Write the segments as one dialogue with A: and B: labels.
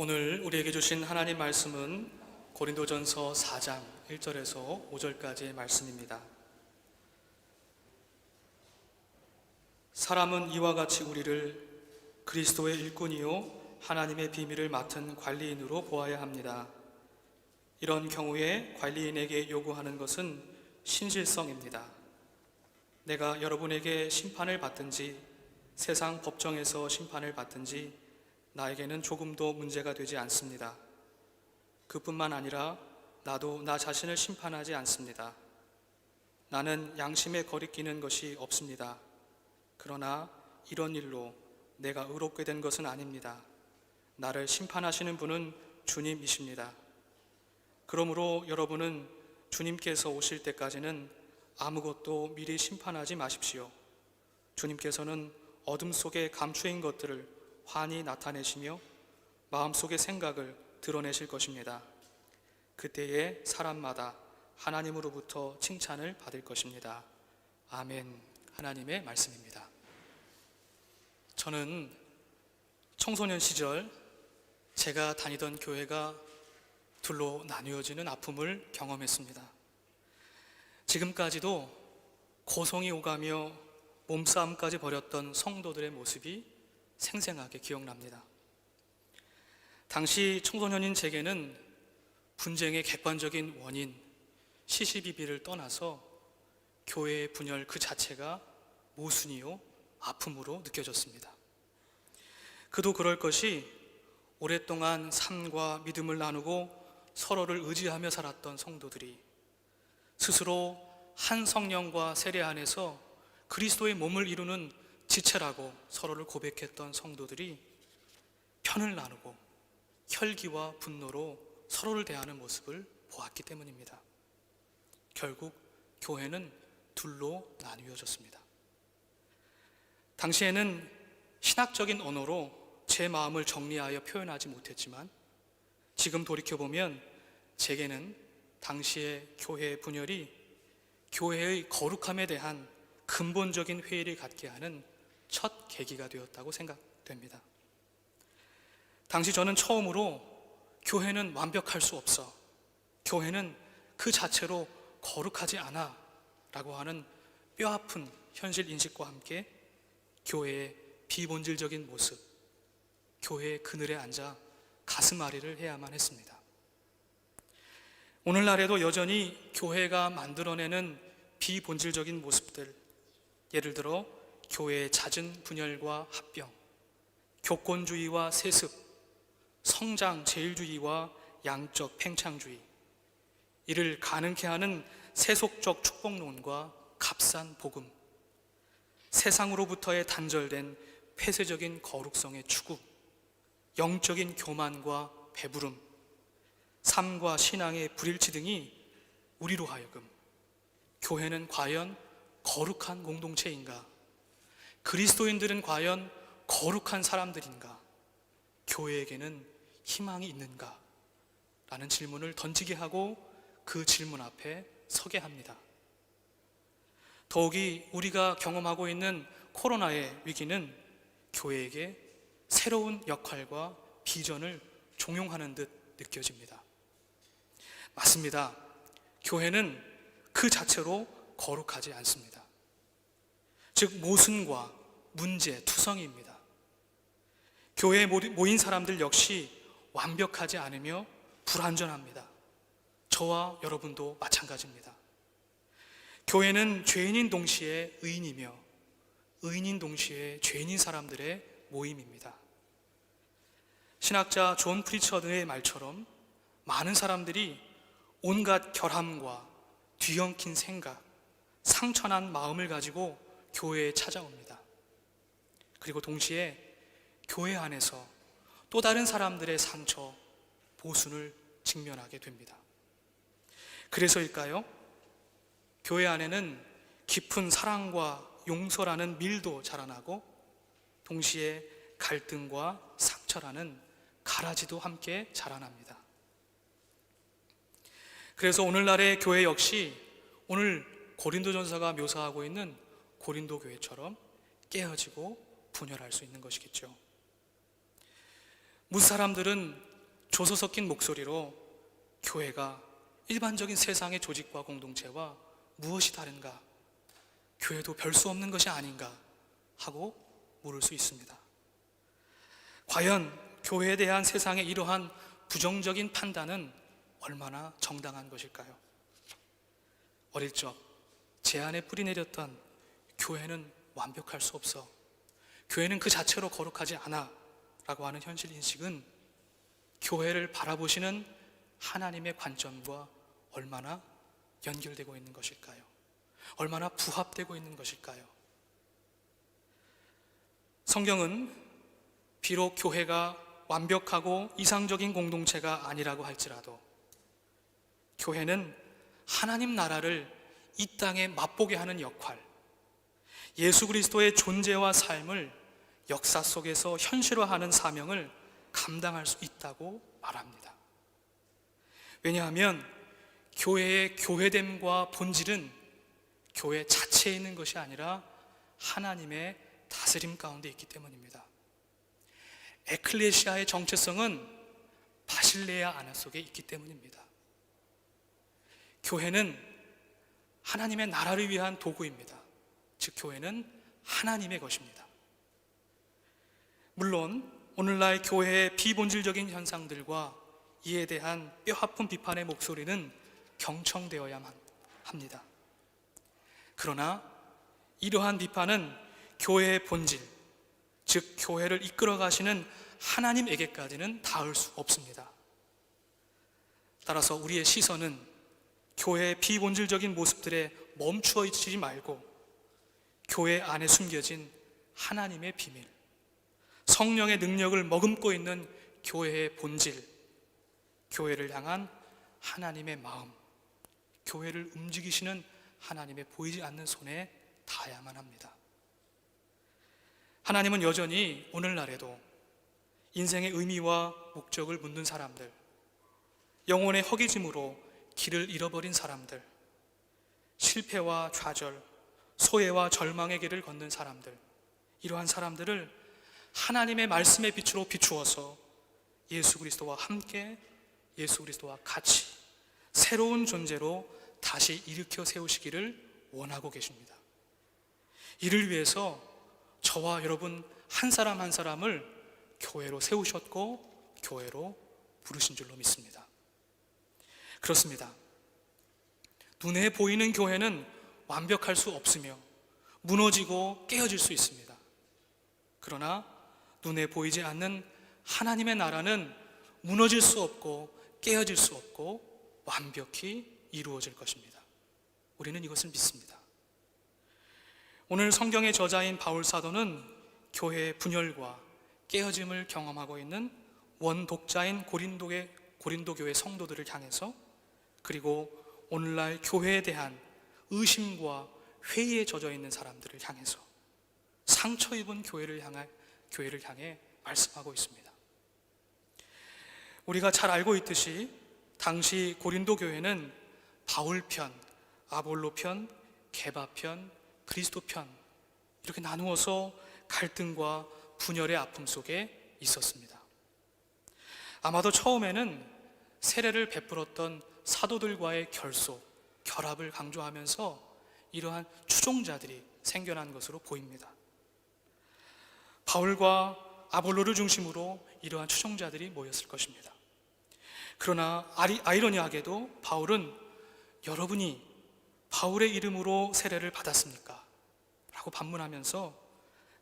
A: 오늘 우리에게 주신 하나님 말씀은 고린도전서 4장 1절에서 5절까지의 말씀입니다. 사람은 이와 같이 우리를 그리스도의 일꾼이요 하나님의 비밀을 맡은 관리인으로 보아야 합니다. 이런 경우에 관리인에게 요구하는 것은 신실성입니다. 내가 여러분에게 심판을 받든지 세상 법정에서 심판을 받든지 나에게는 조금도 문제가 되지 않습니다. 그뿐만 아니라 나도 나 자신을 심판하지 않습니다. 나는 양심에 거리끼는 것이 없습니다. 그러나 이런 일로 내가 의롭게 된 것은 아닙니다. 나를 심판하시는 분은 주님이십니다. 그러므로 여러분은 주님께서 오실 때까지는 아무것도 미리 심판하지 마십시오. 주님께서는 어둠 속에 감추인 것들을 환히 나타내시며 마음속의 생각을 드러내실 것입니다. 그때에 사람마다 하나님으로부터 칭찬을 받을 것입니다. 아멘. 하나님의 말씀입니다. 저는 청소년 시절 제가 다니던 교회가 둘로 나뉘어지는 아픔을 경험했습니다. 지금까지도 고성이 오가며 몸싸움까지 벌였던 성도들의 모습이 생생하게 기억납니다. 당시 청소년인 제게는 분쟁의 객관적인 원인, 시시비비를 떠나서 교회의 분열 그 자체가 모순이요, 아픔으로 느껴졌습니다. 그도 그럴 것이 오랫동안 삶과 믿음을 나누고 서로를 의지하며 살았던 성도들이 스스로 한 성령과 세례 안에서 그리스도의 몸을 이루는 지체라고 서로를 고백했던 성도들이 편을 나누고 혈기와 분노로 서로를 대하는 모습을 보았기 때문입니다. 결국 교회는 둘로 나뉘어졌습니다. 당시에는 신학적인 언어로 제 마음을 정리하여 표현하지 못했지만 지금 돌이켜보면 제게는 당시의 교회의 분열이 교회의 거룩함에 대한 근본적인 회의를 갖게 하는 첫 계기가 되었다고 생각됩니다. 당시 저는 처음으로 교회는 완벽할 수 없어. 교회는 그 자체로 거룩하지 않아. 라고 하는 뼈 아픈 현실 인식과 함께 교회의 비본질적인 모습, 교회의 그늘에 앉아 가슴앓이를 해야만 했습니다. 오늘날에도 여전히 교회가 만들어내는 비본질적인 모습들, 예를 들어 교회의 잦은 분열과 합병, 교권주의와 세습, 성장 제일주의와 양적 팽창주의, 이를 가능케 하는 세속적 축복론과 값싼 복음, 세상으로부터의 단절된 폐쇄적인 거룩성의 추구, 영적인 교만과 배부름, 삶과 신앙의 불일치 등이 우리로 하여금 교회는 과연 거룩한 공동체인가? 그리스도인들은 과연 거룩한 사람들인가? 교회에게는 희망이 있는가? 라는 질문을 던지게 하고 그 질문 앞에 서게 합니다. 더욱이 우리가 경험하고 있는 코로나의 위기는 교회에게 새로운 역할과 비전을 종용하는 듯 느껴집니다. 맞습니다. 교회는 그 자체로 거룩하지 않습니다. 즉, 모순과 문제, 투성이입니다. 교회에 모인 사람들 역시 완벽하지 않으며 불완전합니다. 저와 여러분도 마찬가지입니다. 교회는 죄인인 동시에 의인이며 의인인 동시에 죄인인 사람들의 모임입니다. 신학자 존 프리처드의 말처럼 많은 사람들이 온갖 결함과 뒤엉킨 생각, 상처난 마음을 가지고 교회에 찾아옵니다. 그리고 동시에 교회 안에서 또 다른 사람들의 상처, 보순을 직면하게 됩니다. 그래서일까요? 교회 안에는 깊은 사랑과 용서라는 밀도 자라나고 동시에 갈등과 상처라는 가라지도 함께 자라납니다. 그래서 오늘날의 교회 역시 오늘 고린도전서가 묘사하고 있는 고린도 교회처럼 깨어지고 분열할 수 있는 것이겠죠. 무사람들은 조소 섞인 목소리로 교회가 일반적인 세상의 조직과 공동체와 무엇이 다른가? 교회도 별 수 없는 것이 아닌가? 하고 물을 수 있습니다. 과연 교회에 대한 세상의 이러한 부정적인 판단은 얼마나 정당한 것일까요? 어릴 적 제 안에 뿌리 내렸던 교회는 완벽할 수 없어. 교회는 그 자체로 거룩하지 않아. 라고 하는 현실 인식은 교회를 바라보시는 하나님의 관점과 얼마나 연결되고 있는 것일까요? 얼마나 부합되고 있는 것일까요? 성경은 비록 교회가 완벽하고 이상적인 공동체가 아니라고 할지라도 교회는 하나님 나라를 이 땅에 맛보게 하는 역할, 예수 그리스도의 존재와 삶을 역사 속에서 현실화하는 사명을 감당할 수 있다고 말합니다. 왜냐하면 교회의 교회됨과 본질은 교회 자체에 있는 것이 아니라 하나님의 다스림 가운데 있기 때문입니다. 에클레시아의 정체성은 바실레아 안에 속에 있기 때문입니다. 교회는 하나님의 나라를 위한 도구입니다. 즉, 교회는 하나님의 것입니다. 물론, 오늘날 교회의 비본질적인 현상들과 이에 대한 뼈아픈 비판의 목소리는 경청되어야만 합니다. 그러나 이러한 비판은 교회의 본질, 즉 교회를 이끌어 가시는 하나님에게까지는 닿을 수 없습니다. 따라서 우리의 시선은 교회의 비본질적인 모습들에 멈추어 있지 말고 교회 안에 숨겨진 하나님의 비밀, 성령의 능력을 머금고 있는 교회의 본질, 교회를 향한 하나님의 마음, 교회를 움직이시는 하나님의 보이지 않는 손에 닿아야만 합니다. 하나님은 여전히 오늘날에도 인생의 의미와 목적을 묻는 사람들, 영혼의 허기짐으로 길을 잃어버린 사람들, 실패와 좌절, 소외와 절망의 길을 걷는 사람들, 이러한 사람들을 하나님의 말씀의 빛으로 비추어서 예수 그리스도와 함께 예수 그리스도와 같이 새로운 존재로 다시 일으켜 세우시기를 원하고 계십니다. 이를 위해서 저와 여러분 한 사람 한 사람을 교회로 세우셨고 교회로 부르신 줄로 믿습니다. 그렇습니다. 눈에 보이는 교회는 완벽할 수 없으며 무너지고 깨어질 수 있습니다. 그러나 눈에 보이지 않는 하나님의 나라는 무너질 수 없고 깨어질 수 없고 완벽히 이루어질 것입니다. 우리는 이것을 믿습니다. 오늘 성경의 저자인 바울 사도는 교회의 분열과 깨어짐을 경험하고 있는 원독자인 고린도의 고린도 교회 성도들을 향해서 그리고 오늘날 교회에 대한 의심과 회의에 젖어 있는 사람들을 향해서 상처 입은 교회를 향해 교회를 향해 말씀하고 있습니다. 우리가 잘 알고 있듯이 당시 고린도 교회는 바울 편, 아볼로 편, 게바 편, 그리스도 편 이렇게 나누어서 갈등과 분열의 아픔 속에 있었습니다. 아마도 처음에는 세례를 베풀었던 사도들과의 결속, 결합을 강조하면서 이러한 추종자들이 생겨난 것으로 보입니다. 바울과 아볼로를 중심으로 이러한 추종자들이 모였을 것입니다. 그러나 아이러니하게도 바울은 여러분이 바울의 이름으로 세례를 받았습니까? 라고 반문하면서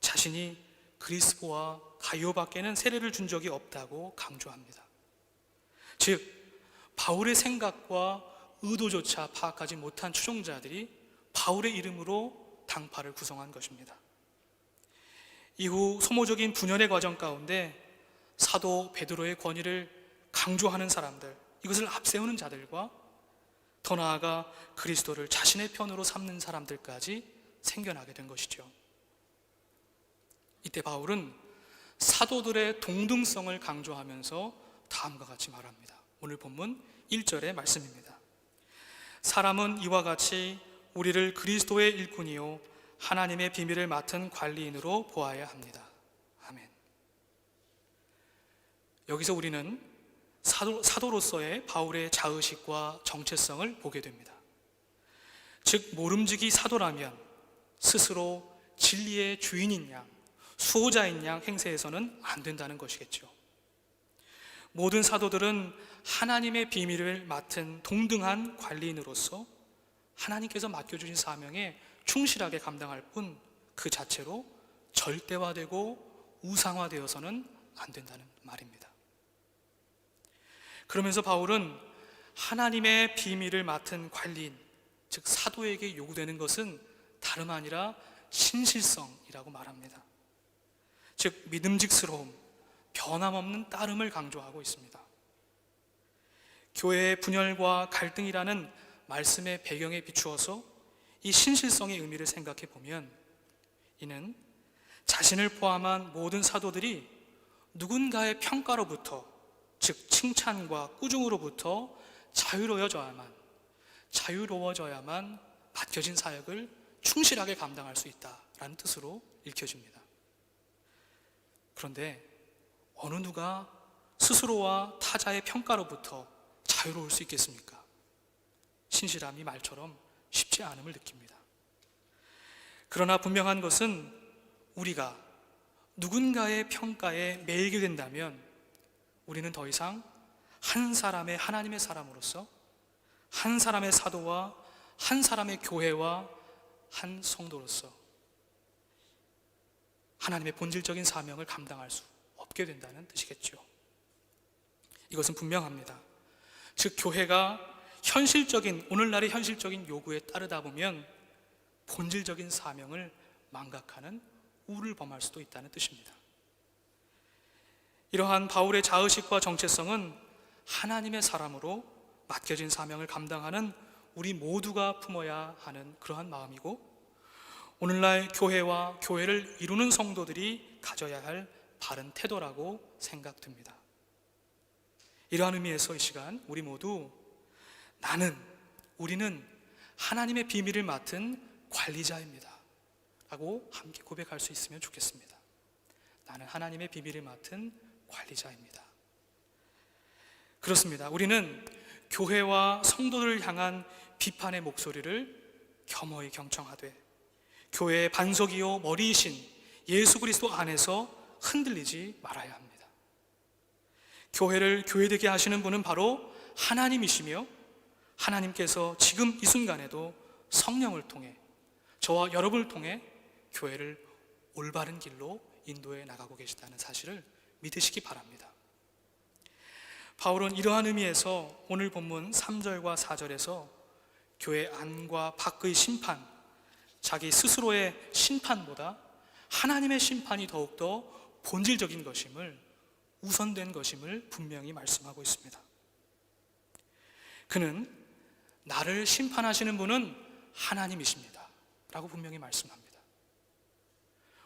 A: 자신이 그리스보와 가이오밖에는 세례를 준 적이 없다고 강조합니다. 즉 바울의 생각과 의도조차 파악하지 못한 추종자들이 바울의 이름으로 당파를 구성한 것입니다. 이후 소모적인 분열의 과정 가운데 사도 베드로의 권위를 강조하는 사람들, 이것을 앞세우는 자들과 더 나아가 그리스도를 자신의 편으로 삼는 사람들까지 생겨나게 된 것이죠. 이때 바울은 사도들의 동등성을 강조하면서 다음과 같이 말합니다. 오늘 본문 1절의 말씀입니다. 사람은 이와 같이 우리를 그리스도의 일꾼이요 하나님의 비밀을 맡은 관리인으로 보아야 합니다. 아멘. 여기서 우리는 사도, 사도로서의 바울의 자의식과 정체성을 보게 됩니다. 즉 모름지기 사도라면 스스로 진리의 주인인 양, 수호자인 양 행세해서는 안 된다는 것이겠죠. 모든 사도들은 하나님의 비밀을 맡은 동등한 관리인으로서 하나님께서 맡겨주신 사명에 충실하게 감당할 뿐 그 자체로 절대화되고 우상화되어서는 안 된다는 말입니다. 그러면서 바울은 하나님의 비밀을 맡은 관리인, 즉 사도에게 요구되는 것은 다름 아니라 신실성이라고 말합니다. 즉 믿음직스러움, 변함없는 따름을 강조하고 있습니다. 교회의 분열과 갈등이라는 말씀의 배경에 비추어서 이 신실성의 의미를 생각해 보면 이는 자신을 포함한 모든 사도들이 누군가의 평가로부터 즉 칭찬과 꾸중으로부터 자유로워져야만 자유로워져야만 맡겨진 사역을 충실하게 감당할 수 있다라는 뜻으로 읽혀집니다. 그런데 어느 누가 스스로와 타자의 평가로부터 자유로울 수 있겠습니까? 신실함이 말처럼 쉽지 않음을 느낍니다. 그러나 분명한 것은 우리가 누군가의 평가에 매이게 된다면 우리는 더 이상 한 사람의 하나님의 사람으로서 한 사람의 사도와 한 사람의 교회와 한 성도로서 하나님의 본질적인 사명을 감당할 수 없게 된다는 뜻이겠죠. 이것은 분명합니다. 즉, 교회가 현실적인, 오늘날의 현실적인 요구에 따르다 보면 본질적인 사명을 망각하는 우를 범할 수도 있다는 뜻입니다. 이러한 바울의 자의식과 정체성은 하나님의 사람으로 맡겨진 사명을 감당하는 우리 모두가 품어야 하는 그러한 마음이고 오늘날 교회와 교회를 이루는 성도들이 가져야 할 바른 태도라고 생각됩니다. 이러한 의미에서 이 시간 우리 모두 나는 우리는 하나님의 비밀을 맡은 관리자입니다. 라고 함께 고백할 수 있으면 좋겠습니다. 나는 하나님의 비밀을 맡은 관리자입니다. 그렇습니다. 우리는 교회와 성도들을 향한 비판의 목소리를 겸허히 경청하되 교회의 반석이요 머리이신 예수 그리스도 안에서 흔들리지 말아야 합니다. 교회를 교회되게 하시는 분은 바로 하나님이시며 하나님께서 지금 이 순간에도 성령을 통해 저와 여러분을 통해 교회를 올바른 길로 인도해 나가고 계시다는 사실을 믿으시기 바랍니다. 바울은 이러한 의미에서 오늘 본문 3절과 4절에서 교회 안과 밖의 심판, 자기 스스로의 심판보다 하나님의 심판이 더욱더 본질적인 것임을 우선된 것임을 분명히 말씀하고 있습니다. 그는 나를 심판하시는 분은 하나님이십니다. 라고 분명히 말씀합니다.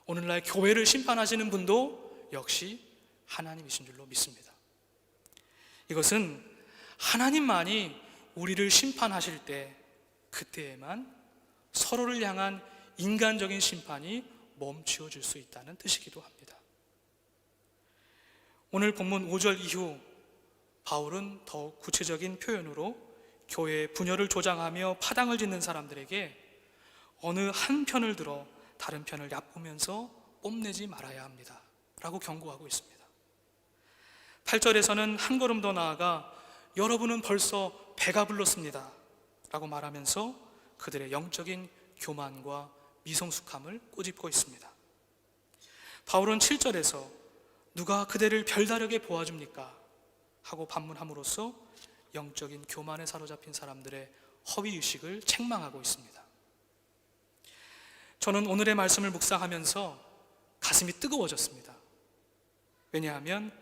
A: 오늘날 교회를 심판하시는 분도 역시 하나님이신 줄로 믿습니다. 이것은 하나님만이 우리를 심판하실 때 그때에만 서로를 향한 인간적인 심판이 멈추어질 수 있다는 뜻이기도 합니다. 오늘 본문 5절 이후 바울은 더 구체적인 표현으로 교회의 분열을 조장하며 파당을 짓는 사람들에게 어느 한 편을 들어 다른 편을 얕보면서 뽐내지 말아야 합니다. 라고 경고하고 있습니다. 8절에서는 한 걸음 더 나아가 여러분은 벌써 배가 불렀습니다. 라고 말하면서 그들의 영적인 교만과 미성숙함을 꼬집고 있습니다. 바울은 7절에서 누가 그대를 별다르게 보아줍니까? 하고 반문함으로써 영적인 교만에 사로잡힌 사람들의 허위의식을 책망하고 있습니다. 저는 오늘의 말씀을 묵상하면서 가슴이 뜨거워졌습니다. 왜냐하면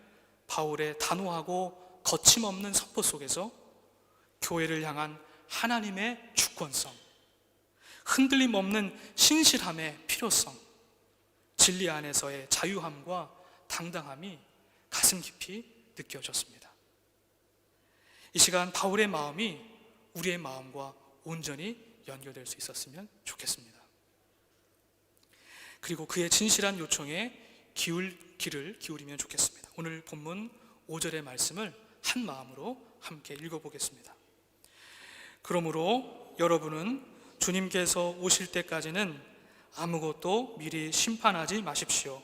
A: 바울의 단호하고 거침없는 선포 속에서 교회를 향한 하나님의 주권성, 흔들림 없는 신실함의 필요성, 진리 안에서의 자유함과 당당함이 가슴 깊이 느껴졌습니다. 이 시간 바울의 마음이 우리의 마음과 온전히 연결될 수 있었으면 좋겠습니다. 그리고 그의 진실한 요청에 기울, 귀를 기울이면 좋겠습니다. 오늘 본문 5절의 말씀을 한한 마음으로 함께 읽어보겠습니다. 그러므로 여러분은 주님께서 오실 때까지는 아무것도 미리 심판하지 마십시오.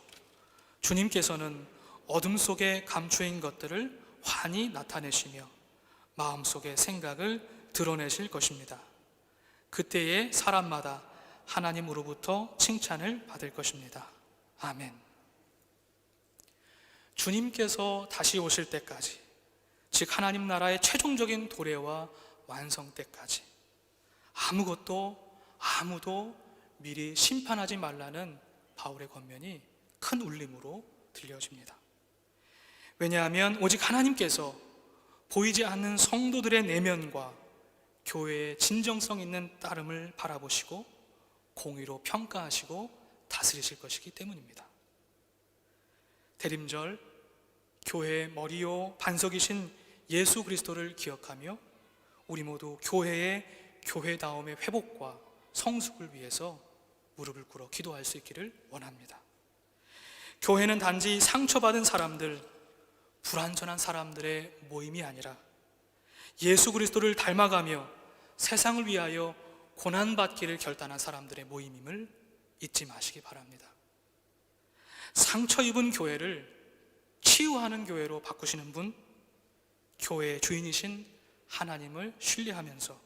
A: 주님께서는 어둠 속에 감추인 것들을 환히 나타내시며 마음속의 생각을 드러내실 것입니다. 그때에 사람마다 하나님으로부터 칭찬을 받을 것입니다. 아멘. 주님께서 다시 오실 때까지, 즉 하나님 나라의 최종적인 도래와 완성 때까지 아무것도 아무도 미리 심판하지 말라는 바울의 권면이 큰 울림으로 들려집니다. 왜냐하면 오직 하나님께서 보이지 않는 성도들의 내면과 교회의 진정성 있는 따름을 바라보시고 공의로 평가하시고 다스리실 것이기 때문입니다. 대림절 교회의 머리요 반석이신 예수 그리스도를 기억하며 우리 모두 교회의 교회다움의 회복과 성숙을 위해서 무릎을 꿇어 기도할 수 있기를 원합니다. 교회는 단지 상처받은 사람들, 불완전한 사람들의 모임이 아니라 예수 그리스도를 닮아가며 세상을 위하여 고난받기를 결단한 사람들의 모임임을 잊지 마시기 바랍니다. 상처 입은 교회를 치유하는 교회로 바꾸시는 분, 교회의 주인이신 하나님을 신뢰하면서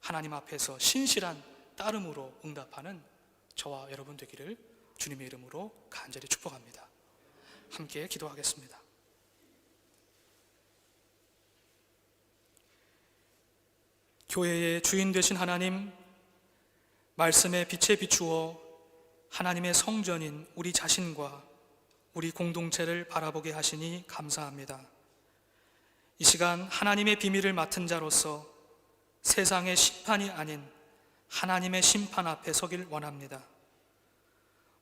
A: 하나님 앞에서 신실한 따름으로 응답하는 저와 여러분 되기를 주님의 이름으로 간절히 축복합니다. 함께 기도하겠습니다. 교회의 주인 되신 하나님, 말씀의 빛에 비추어 하나님의 성전인 우리 자신과 우리 공동체를 바라보게 하시니 감사합니다. 이 시간 하나님의 비밀을 맡은 자로서 세상의 심판이 아닌 하나님의 심판 앞에 서길 원합니다.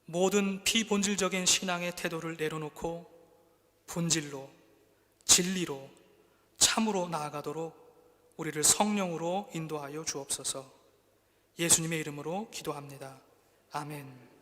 A: 모든 피본질적인 신앙의 태도를 내려놓고 본질로, 진리로, 참으로 나아가도록 우리를 성령으로 인도하여 주옵소서 예수님의 이름으로 기도합니다. 아멘.